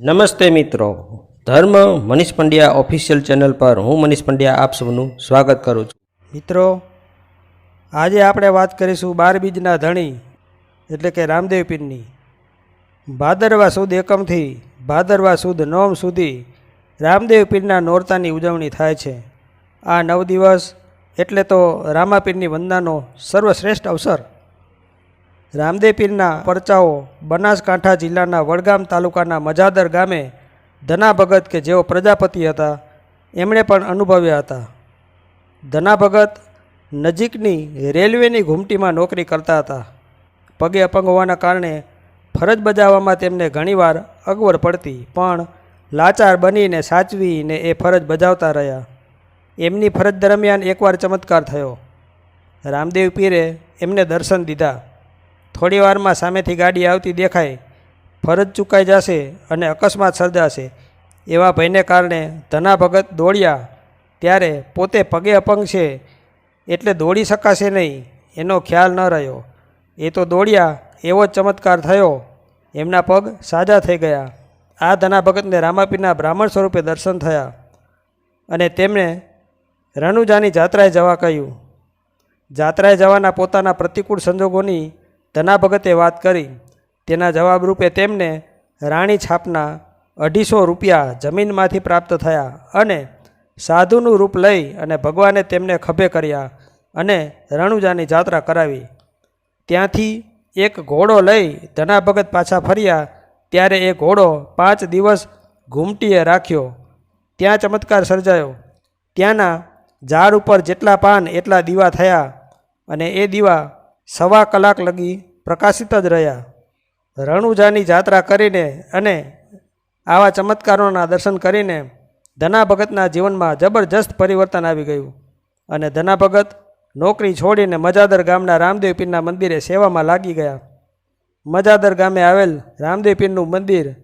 નમસ્તે મિત્રો. ધર્મ મનીષ પંડ્યા ઓફિશિયલ ચેનલ પર હું મનીષ પંડ્યા આપ સૌનું સ્વાગત કરું છું. મિત્રો, આજે આપણે વાત કરીશું બાર બીજના ધણી, એટલે કે રામદેવ પીરની ભાદરવા સુદ એકમથી ભાદરવા સુદ નોમ સુધી રામદેવ પીરના નોરતાની ઉજવણી થાય છે. આ નવ દિવસ એટલે તો રામાપીરની વંદનાનો સર્વશ્રેષ્ઠ અવસર રામદેવ પીરના પરચાઓ બનાસકાંઠા જિલ્લાના વડગામ તાલુકાના મજાદર ગામે ધના ભગત કે જેઓ પ્રજાપતિ હતા, એમણે પણ અનુભવ્યા હતા. ધના ભગત નજીકની રેલવેની ઘૂમટીમાં નોકરી કરતા હતા. પગે અપંગ હોવાના કારણે ફરજ બજાવવામાં તેમને ઘણીવાર અગવડ પડતી, પણ લાચાર બનીને સાચવીને એ ફરજ બજાવતા રહ્યા. એમની ફરજ દરમિયાન એકવાર ચમત્કાર થયો. રામદેવ પીરે એમને દર્શન દીધા. થોડી વારમાં સામેથી ગાડી આવતી દેખાય, ફરજ ચૂકાઈ જશે અને અકસ્માત સર્જાશે. એવા ભયને કારણે ધના ભગત દોડ્યા. ત્યારે પોતે પગે અપંગ છે એટલે દોડી શકાશે નહીં, એનો ખ્યાલ ન રહ્યો. એ તો દોડ્યા, એવો જ ચમત્કાર થયો. એમના પગ સાજા થઈ ગયા. આ ધના ભગતને રામાપીરના બ્રાહ્મણ સ્વરૂપે દર્શન થયા અને તેમણે રણુજાની જાત્રાએ જવા કહ્યું. જાત્રાએ જવાના પોતાના પ્રતિકૂળ સંજોગોની ધના ભગતે વાત કરી. તેના જવાબ રૂપે તેમને રાણી છાપના અઢીસો રૂપિયા જમીનમાંથી પ્રાપ્ત થયા અને સાધુનું રૂપ લઈ અને ભગવાને તેમને ખભે કર્યા અને રણુજાની જાત્રા કરાવી. ત્યાંથી એક ઘોડો લઈ ધના ભગત પાછા ફર્યા. ત્યારે એ ઘોડો પાંચ દિવસ ઘૂમટીએ રાખ્યો. ત્યાં ચમત્કાર સર્જાયો. ત્યાંના ઝાડ ઉપર જેટલા પાન એટલા દીવા થયા અને એ દીવા સવા કલાક લગી પ્રકાશિત જ રહ્યા. રણુજાની જાત્રા કરીને અને આવા ચમત્કારોના દર્શન કરીને ધના ભગતના જીવનમાં જબરજસ્ત પરિવર્તન આવી ગયું અને ધના ભગત નોકરી છોડીને મજાદર ગામના રામદેવ પીરના મંદિરે સેવામાં લાગી ગયા. મજાદર ગામે આવેલ રામદેવ પીરનું મંદિર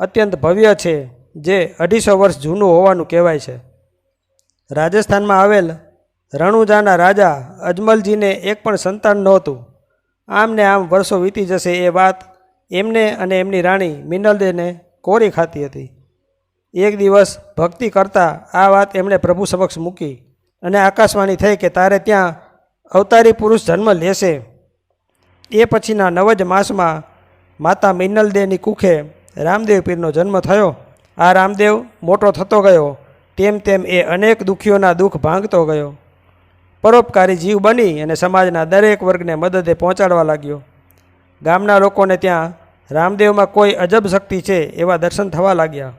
અત્યંત ભવ્ય છે, જે અઢીસો વર્ષ જૂનું હોવાનું કહેવાય છે. રાજસ્થાનમાં આવેલ રણુજાના રાજા અજમલજીને એક પણ સંતાન નહોતું. આમ ને આમ વર્ષો વીતી જશે એ વાત એમને અને એમની રાણી મિનલદેને કોરી ખાતી હતી. એક દિવસ ભક્તિ કરતાં આ વાત એમણે પ્રભુ સમક્ષ મૂકી અને આકાશવાણી થઈ કે તારે ત્યાં અવતારી પુરુષ જન્મ લેશે. એ પછીના નવ જ માસમાં માતા મિનલદેની કુખે રામદેવ પીરનો જન્મ થયો. આ રામદેવ મોટો થતો ગયો. તેમ તેમ એ અનેક દુઃખીઓના દુઃખ ભાંગતો ગયો. પરોપકારી જીવ બની અને સમાજના દરેક વર્ગને મદદે પહોંચાડવા લાગ્યો. ગામના લોકોને ત્યાં રામદેવમાં કોઈ અજબ શક્તિ છે એવા દર્શન થવા લાગ્યા.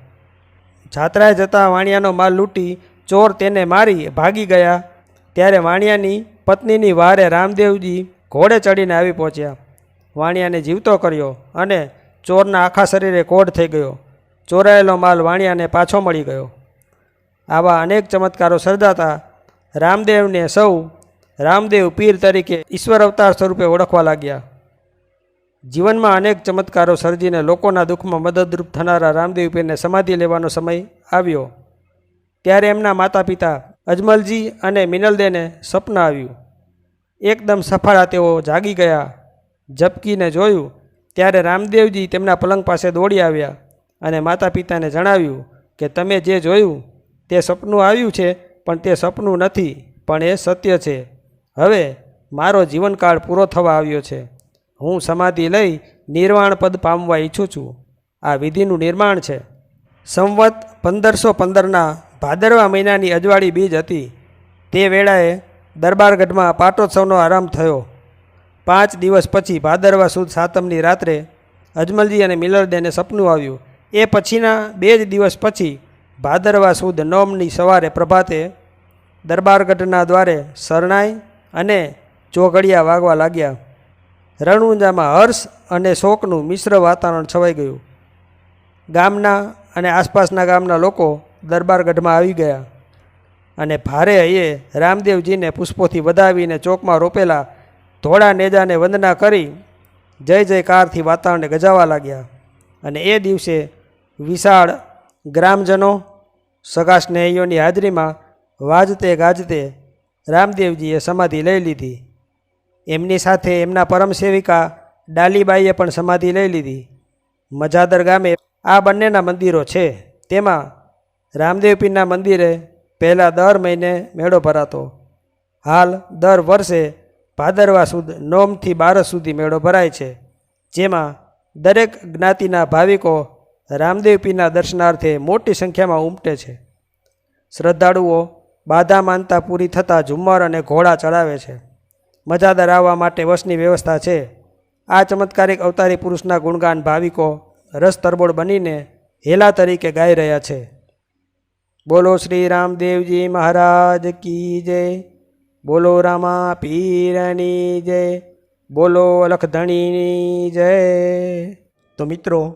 જાત્રાએ જતા વાણિયાનો માલ લૂંટી ચોર તેને મારી ભાગી ગયા. ત્યારે વાણિયાની પત્નીની વારે રામદેવજી ઘોડે ચડીને આવી પહોંચ્યા. વાણિયાને જીવતો કર્યો અને ચોરના આખા શરીરે કોઢ થઈ ગયો. ચોરાયેલો માલ વાણિયાને પાછો મળી ગયો. આવા અનેક ચમત્કારો સર્જાતા રામદેવને સૌ રામદેવ પીર તરીકે ઈશ્વર અવતાર સ્વરૂપે ઓળખવા લાગ્યા. જીવનમાં અનેક ચમત્કારો સર્જીને લોકોના દુઃખમાં મદદરૂપ થનારા રામદેવ પીરને સમાધિ લેવાનો સમય આવ્યો. ત્યારે એમના માતા પિતા અજમલજી અને મિનલદેને સપના આવ્યું. એકદમ સફળા તેઓ જાગી ગયા. ઝપકીને જોયું, ત્યારે રામદેવજી તેમના પલંગ પાસે દોડી આવ્યા અને માતા પિતાને જણાવ્યું કે તમે જે જોયું તે સપનું આવ્યું છે પણ તે સપનું નથી, પણ એ સત્ય છે. હવે મારો જીવનકાળ પૂરો થવા આવ્યો છે. હું સમાધિ લઈ નિર્વાણ પદ પામવા ઈચ્છું છું. આ વિધિનું નિર્માણ છે. સંવત પંદરસો પંદરના ભાદરવા મહિનાની અજવાળી બીજ હતી. તે વેળાએ દરબારગઢમાં પાટોત્સવનો આરંભ થયો. પાંચ દિવસ પછી ભાદરવા સુદ સાતમની રાત્રે અજમલજી અને મિલરદેને સપનું આવ્યું. એ પછીના બે જ દિવસ પછી ભાદરવા સુદ નોમની સવારે પ્રભાતે દરબારગઢના દ્વારે શરણાઈ અને ચોઘડિયા વાગવા લાગ્યા. રણુંજામાં હર્ષ અને શોકનું મિશ્ર વાતાવરણ છવાઈ ગયું. ગામના અને આસપાસના ગામના લોકો દરબારગઢમાં આવી ગયા અને ભારે હૈયે રામદેવજીને પુષ્પોથી વધાવીને ચોકમાં રોપેલા ધોળા નેજાને વંદના કરી જય જયકારથી વાતાવરણને ગજાવા લાગ્યા અને એ દિવસે વિશાળ ગ્રામજનો, સગા સ્નેહીઓની હાજરીમાં વાજતે ગાજતે રામદેવજીએ સમાધિ લઈ લીધી. એમની સાથે એમના પરમ સેવિકા ડાલીબાઈએ પણ સમાધિ લઈ લીધી. મજાદર ગામે આ બંનેના મંદિરો છે. તેમાં રામદેવપીના મંદિરે પહેલાં દર મહિને મેળો ભરાતો. હાલ દર વર્ષે ભાદરવા સુદ નોમથી બારસ સુધી મેળો ભરાય છે. જેમાં દરેક જ્ઞાતિના ભાવિકો રામદેવ પીરના દર્શનાર્થે મોટી સંખ્યામાં ઉમટે છે. શ્રદ્ધાળુઓ બાધા માનતા પૂરી થતાં ઝુમ્મર અને ઘોડા ચડાવે છે. મજાદાર આવવા માટે વસની વ્યવસ્થા છે. આ ચમત્કારિક અવતારી પુરુષના ગુણગાન ભાવિકો રસ તરબોળ બનીને હેલા તરીકે ગાઈ રહ્યા છે. બોલો શ્રી રામદેવજી મહારાજ કી જય. બોલો રામા પીરની જય. બોલો અલખધણીની જય. તો મિત્રો